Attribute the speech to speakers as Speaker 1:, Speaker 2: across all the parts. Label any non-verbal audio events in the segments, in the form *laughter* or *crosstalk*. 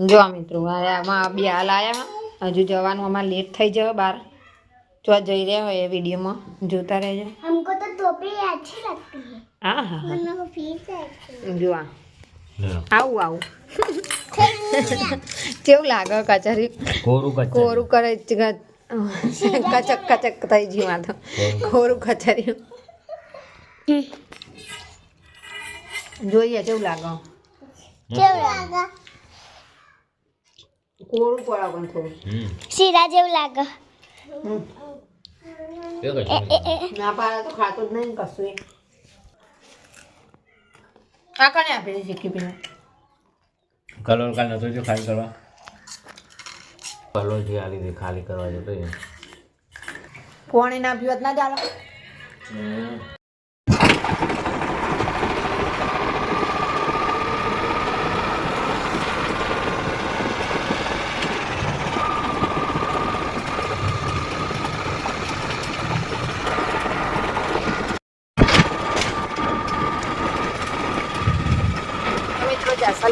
Speaker 1: જો મિત્રો આમાં બે હાલ આવ્યા હજુ જવાનું અમારે લેટ થઈ જવા બહાર જો જઈ રહ્યા હોય એ વિડીયોમાં જોતા રહેજો. હમકો તો આવું આવું. *laughs* કેવું લાગે કચરી?
Speaker 2: કોરું
Speaker 1: કોરું કરે કચક કચક થઈ ગયું માં તો. કોરું? કચેરી? જોઈએ કેવું લાગે
Speaker 3: કેવું લાગે?
Speaker 1: કોરું પડે પણ થોડું.
Speaker 3: શીરા જેવું લાગે.
Speaker 1: ના પાડે તો ખાતું જ નહીં કશું એ. આ કને આપેલી શીખી પીને.
Speaker 2: કલર કાલ નતો જો ખાલી કરવા. કલર જે આવી ખાલી કરવા જતો
Speaker 1: પોણી ના પીવત ના ચાલો તો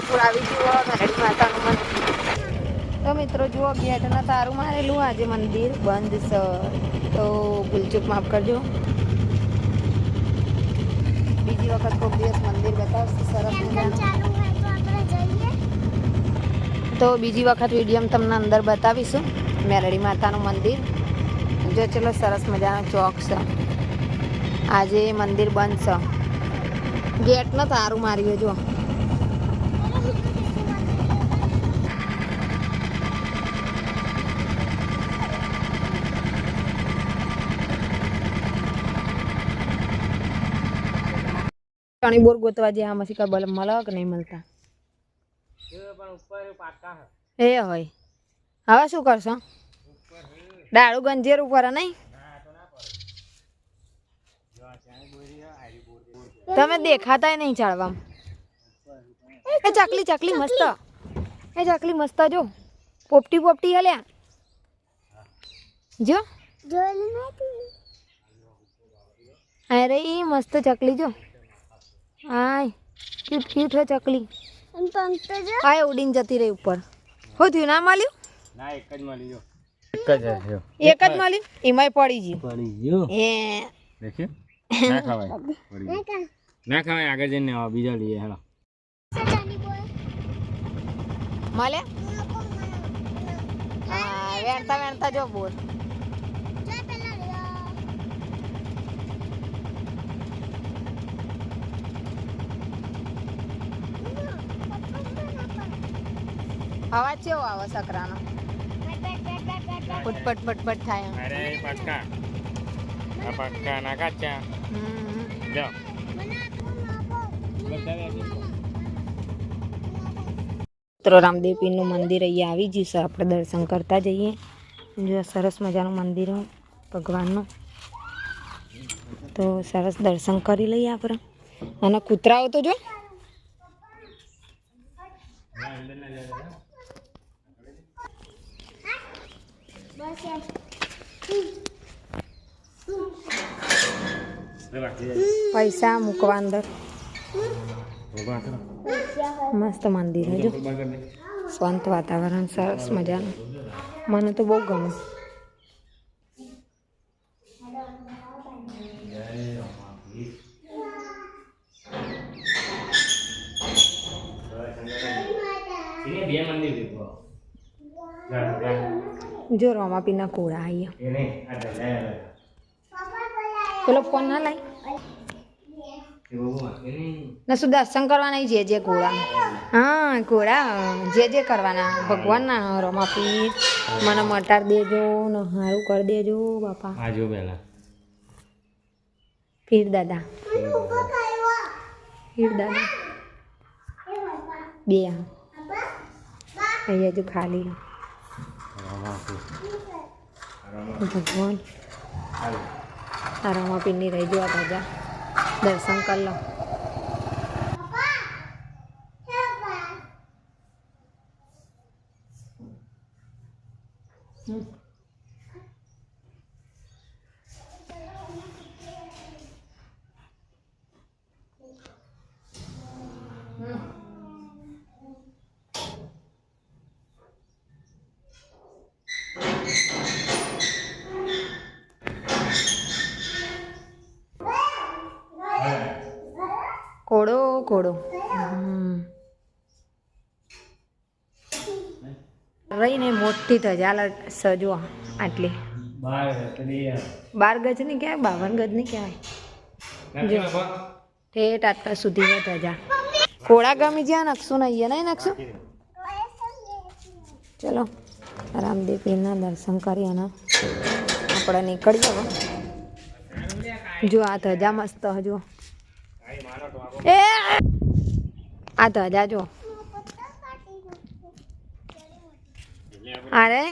Speaker 1: મિત્રો આવી જુઓ મેરડી માતાનું મંદિર તો મિત્રો, જુઓ, ગેટના તારું મારેલું. આજે મંદિર બંધ છે. તો ભૂલચૂક માફ કરજો. બીજી વખત કોઈક દિવસ મંદિર બતાવશે. સરસ
Speaker 3: તો
Speaker 1: બીજી વખત વીડિયો તમને અંદર બતાવીશું. મેરડી માતાનું મંદિર. જો ચલો, સરસ મજાનો ચોક છે. આજે મંદિર બંધ છે. ગેટનો તારું માર્યું જો ચણી બોર ગોતવા જે આમાંથી કબલ મળે કે નહીં મળતા એ હોય હવે શું કરશો દાડું ગંજેર ઉપર નહીં તમે દેખાતાય નહીં ચાળવામાં એ ચકલી ચકલી મસ્ત એ ચકલી મસ્ત જો પોપટી પોપટી હલ્યા જો અરે મસ્ત ચકલી જો આય ક્યુટ ક્યુટ હે ચકલી.
Speaker 3: એમ પંખ તો
Speaker 1: આય ઉડીને જતી રહી ઉપર. શું થયું ના મળ્યું?
Speaker 2: ના એક જ મળી જો એક જ હશે
Speaker 1: એક જ મળ્યું? એમાંય પડી ગયું.
Speaker 2: પડી ગયો.
Speaker 1: એ
Speaker 2: દેખ્યું ના ખવાય. *laughs* પડી ગયું. ના ખવાય આગળ જઈને આવા બીજા લઈએ હેલો.
Speaker 1: મળે? હા વેણતા વેણતા જો બોલ. અવાજ કેવો આવે સકરાનો? ફટફટ ફટફટ થાય.
Speaker 2: અરે પટકા આ પટકા ના કાચા બધા
Speaker 1: મિત્રો મંદિર અહીંયા આવી ગયું છે. આપણે દર્શન કરતા જઈએ. જો સરસ મજાનું મંદિર ભગવાનનું. તો સરસ દર્શન કરી લઈએ આપણે. અને કૂતરાઓ તો જો. પૈસા મૂકવા અંદર મસ્ત મંદિર છે જો શાંત વાતાવરણ સરસ મજાનું મને તો બહુ ગમે
Speaker 2: બે મંદિર
Speaker 1: જો રોમાપીના કોળા આવીએ
Speaker 2: એને આ દલાય
Speaker 1: પેલો ફોન ના લાય. શું દર્શન કરવાના જે જે ઘોડા. હા ઘોડા. જે જે કરવાના. ભગવાનના રમાપી મને મટાર દેજો ને સારું કરી દેજો બાપા.
Speaker 2: આજો પહેલા
Speaker 1: પીર દાદા. પીર દાદા. બે. અહીંયા જો ખાલી. ભગવાન તારામાં પીની રહેજો આ દાદા દર્શન Mm-hmm. પકોડો. રહીને મોટી થશે હાલ સજો આટલી.
Speaker 2: બાર
Speaker 1: ગજની કહેવાય બાવન ગજની કહેવાય ઠેઠ આટલા સુધી ધજા કોળા ગમી જ્યાં નકશું નહીં નહીં નકશું? ચલો રામદેવ પીરના દર્શન કરી અને આપણે નીકળી જવા જો આ ધજા મસ્ત હજુ. એ! આ ધજા જો. અરે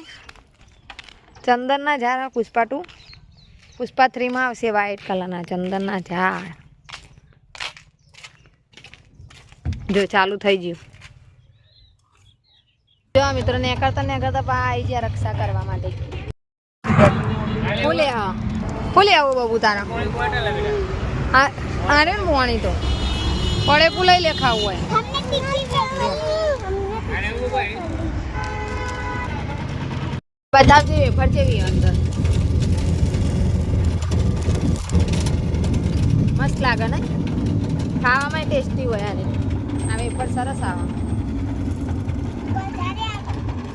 Speaker 1: ચંદનના ઝાડ પુષ્પા ટુ. પુષ્પા થ્રીમાં આવશે વ્હાઈટ કલરના ચંદનના ઝાડ. જો ચાલુ થઈ ગયું. જો મિત્રો ને કરતા ને કરતા પા આવી ગયા રક્ષા કરવા માટે. ફૂલે હા ફૂલે આવું બાબુ તારા? હા આને મોણી તો. પડે પુલાઈ લે ખાવું હોય. બતાવજે વેફર જેવી અંદર. મસ્ત લાગે ને? ખાવામાં ટેસ્ટી હોય અરે આ વેફર સરસ આવે.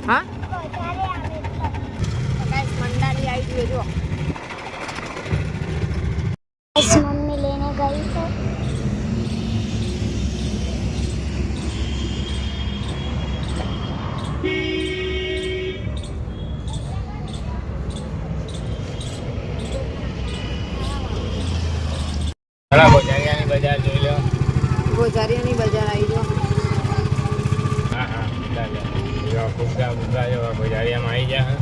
Speaker 1: હા?
Speaker 3: મંડાલી આવી.
Speaker 1: ગયો જો
Speaker 2: ગોજારિયાની બજાર જોઈ લો.
Speaker 1: ગોજારિયાની બજાર આવી જો
Speaker 2: હા હા જો જો ગોજારિયામાં આવી ગયા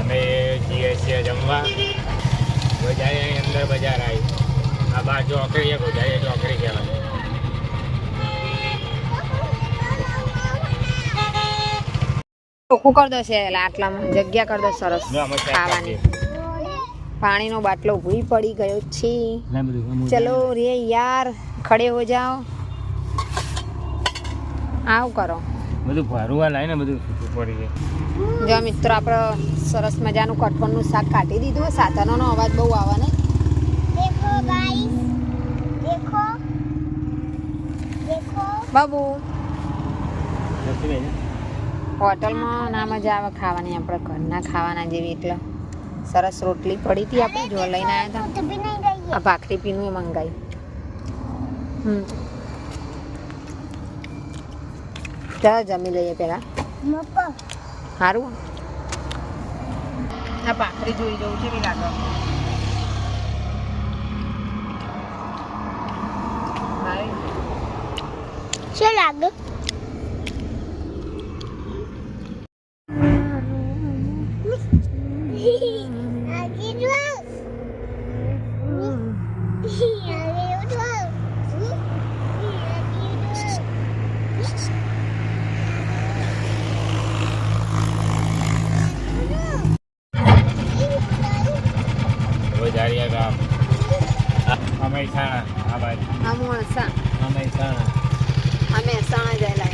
Speaker 2: અમે જઈએ છીએ જમવા ગોજારિયાની અંદર બજાર આવી. આ બાર ચોકડી છે ગોજારિયા ચોકડી કહેવાય.
Speaker 1: ચોખ્ખું કરી દેશે એટલે આટલામાં જગ્યા કરી દે સરસ
Speaker 2: જો
Speaker 1: ખાવાની. પાણીનો બાટલો ભૂઈ પડી ગયો છે. ચલો રે યાર ખડે હો જાઓ. આવ કરો.
Speaker 2: બધું ભરવા લાય ને બધું પડી ગયું.
Speaker 1: જો મિત્રો આપણે સરસ મજાનું કટકણનું શાક કાઢી દીધું. સાધનોનો અવાજ બહુ આવે ને.
Speaker 3: દેખો ગાઈસ દેખો. દેખો.
Speaker 1: બાબુ. હોટલમાં ના મજા આવે ખાવાની આપણે ઘરના ખાવાના જેવી એટલે. સરસ રોટલી પડી હતી આપણે જો લઈને આવ્યા હતા. આ ભાખરી પીનું એ મંગાવી ચાલો જમી લઈએ
Speaker 3: પેલા
Speaker 1: સારું આ ભાખરી જોઈ જવું છે લાગે
Speaker 3: શું *laughs*
Speaker 2: મહેસાણા આ બાજુ
Speaker 1: આ મોણસા
Speaker 2: આ મહેસાણા
Speaker 1: આ મહેસાણા જયેલા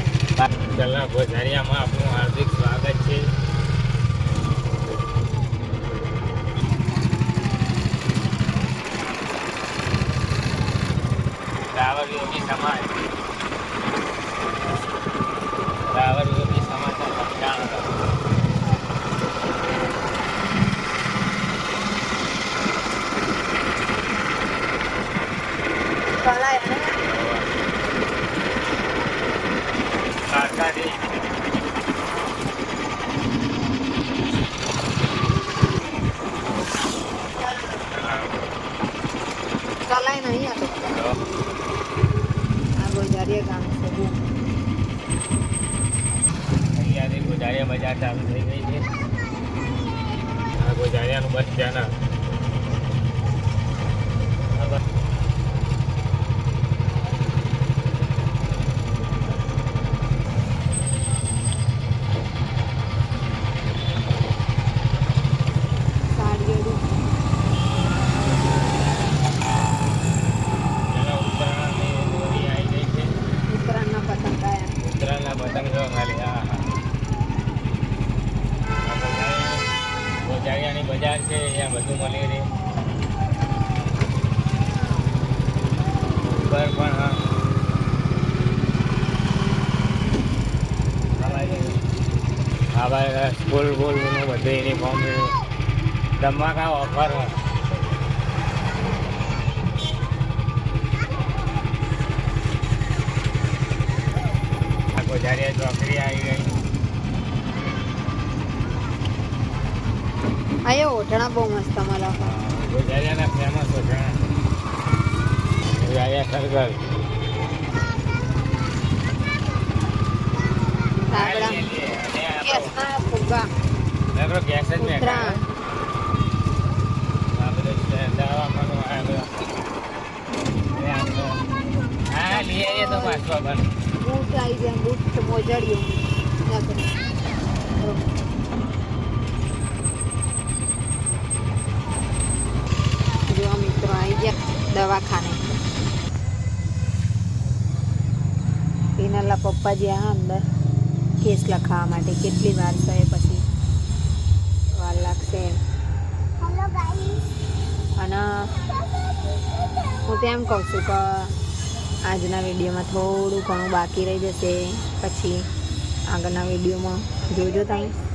Speaker 2: આપનું હાર્દિક સ્વાગત છે. રાવર યોગી સમાજ.
Speaker 1: ચલાય નહીં આ તો. આ ગોજારીયા ગામ છે
Speaker 2: ગોજારિયા બજાર ચાલુ થઈ ગઈ છે. ગોજારિયાનું બસ ત્યાં આ આવા સ્કૂલ બોલનું બધું યુનિફોર્મ ધમાકા ઓફર ગોજારિયા ચોકડી આવી ગઈ.
Speaker 1: અહીંયા ઓઢણા બહુ મસ્ત અમારા.
Speaker 2: ગોજારિયાના ફેમસ ઓઢણા ગોજારિયા
Speaker 1: ગેસના ફુગ્ગા.
Speaker 2: આપણો ગેસ જ મેં
Speaker 1: ઉતરાણ
Speaker 2: આ બધું છે, દવાખાનું આ બધું. અને આ બધું. હા લઈ આવીએ તો પાછો પણ
Speaker 1: બૂટ આવી જાય બૂટ મોજડિયું જો મિત્રો આવી ગયા દવાખાને. પીનલના પપ્પા જે આ અંદર કેસ લખાવવા માટે કેટલી વાર થાય પછી? વાર લાગશે. અને હું તો એમ કહું છું કે આજના વિડીયોમાં થોડું ઘણું બાકી રહી જશે. પછી આગળના વિડીયોમાં જોજો તમે.